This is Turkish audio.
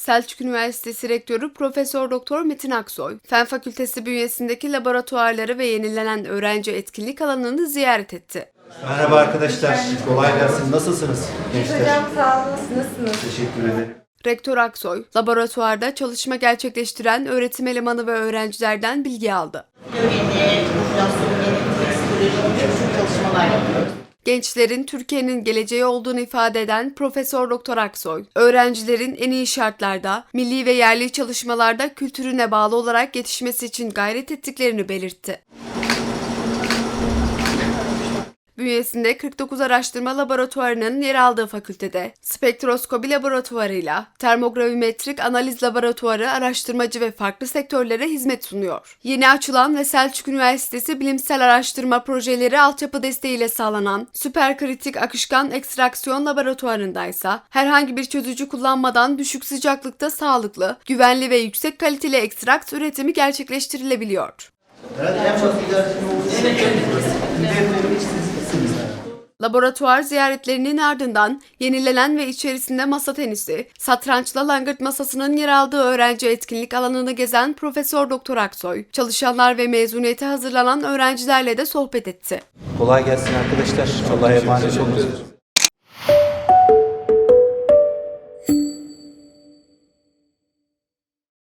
Selçuk Üniversitesi Rektörü Profesör Doktor Metin Aksoy, Fen Fakültesi bünyesindeki laboratuvarları ve yenilenen öğrenci etkinlik alanını ziyaret etti. Merhaba arkadaşlar, kolay gelsin. Nasılsınız gençler? Hocam sağ olun. Nasılsınız? Teşekkür ederim. Rektör Aksoy, laboratuvarda çalışma gerçekleştiren öğretim elemanı ve öğrencilerden bilgi aldı. Biyoloji, popülasyon yönetimi, psikoloji çalışmalar yapıyoruz. Gençlerin Türkiye'nin geleceği olduğunu ifade eden Profesör Doktor Aksoy, öğrencilerin en iyi şartlarda, milli ve yerli çalışmalarda kültürüne bağlı olarak yetişmesi için gayret ettiklerini belirtti. Bünyesinde 49 araştırma laboratuvarının yer aldığı fakültede spektroskopi laboratuvarıyla termogravimetrik analiz laboratuvarı araştırmacı ve farklı sektörlere hizmet sunuyor. Yeni açılan ve Selçuk Üniversitesi bilimsel araştırma projeleri altyapı desteğiyle sağlanan süperkritik akışkan ekstraksiyon laboratuvarında ise herhangi bir çözücü kullanmadan düşük sıcaklıkta sağlıklı, güvenli ve yüksek kaliteli ekstrakt üretimi gerçekleştirilebiliyor. Laboratuvar ziyaretlerinin ardından yenilenen ve içerisinde masa tenisi, satrançla langırt masasının yer aldığı öğrenci etkinlik alanını gezen Profesör Doktor Aksoy, çalışanlar ve mezuniyete hazırlanan öğrencilerle de sohbet etti. Kolay gelsin arkadaşlar. Allah'a emanet olun.